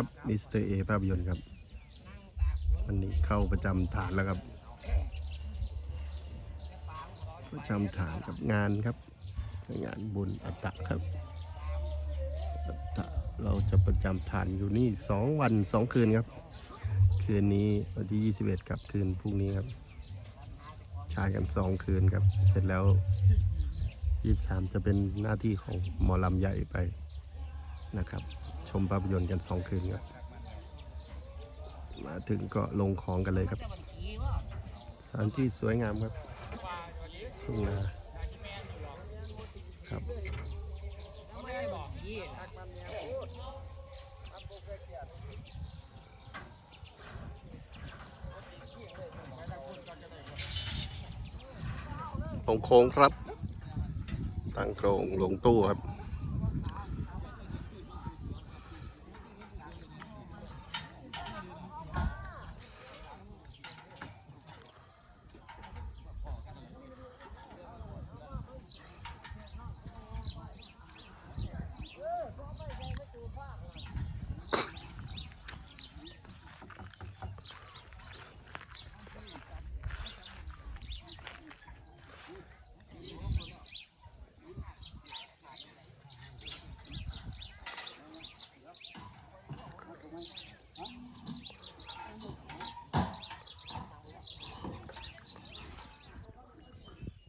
ครับมิสเตอร์เอภาพยนตร์ครับวันนี้เข้าประจำฐานแล้วครับ ประจำฐานกับงานครับ งานบุญอัตตะครับอัตตะเราจะประจำฐานอยู่นี่สองวันสองคืนครับ คืนนี้วันที่ 21กับคืนพรุ่งนี้ครับใช้กันสองคืนครับ เสร็จแล้ว23จะเป็นหน้าที่ของหมอลำใหญ่ไปนะครับ ชมภาพยนตร์กันสองคืนครับ มาถึงก็ลงของกันเลยครับ สถานที่สวยงามครับทุ่งนาครับตรงโค้งครับ ตั้งโครงลงตู้ครับ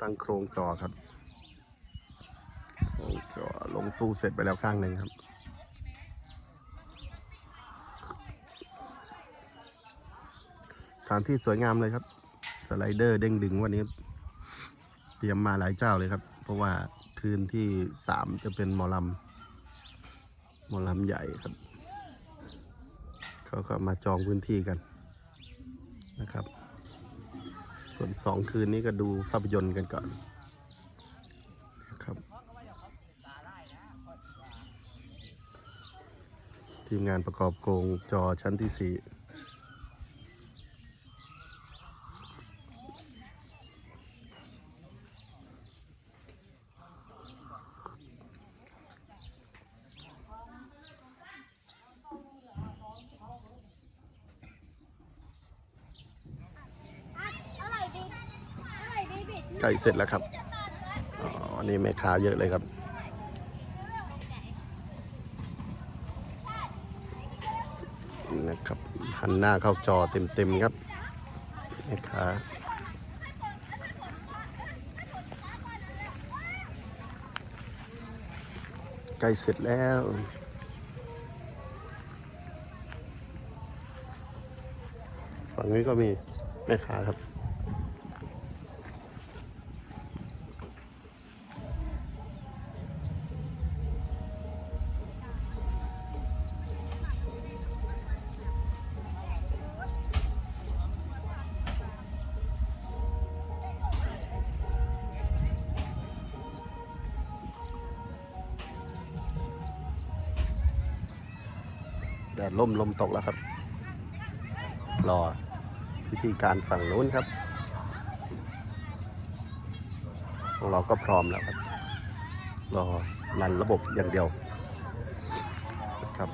ตั้งโครงจอครับ โครงจอลงตู้เสร็จไปแล้วข้างหนึ่งครับสถานที่สวยงามเลยครับ สไลเดอร์เด้งดึงวันนี้ เตรียมมาหลายเจ้าเลยครับ เพราะว่าคืนที่สามจะเป็นมอลำมอลำใหญ่ครับ เขาก็มาจองพื้นที่กันนะครับ ส่วนสองคืนนี้ก็ดูภาพยนตร์กันก่อนนะครับ ทีมงานประกอบโครงจอชั้นที่สี่ ใกล้เสร็จแล้วครับอ๋อวันนี้แม่ค้าเยอะเลยครับ นะครับหันหน้าเข้าจอเต็มๆครับแม่ค้าใกล้เสร็จแล้วฝั่งนี้ก็มีแม่ค้าครับ แต่ล่มลมตกแล้วครับ รอวิธีการฝั่งนู้นครับของเราก็พร้อมแล้วครับ รอรันระบบอย่างเดียวนะครับ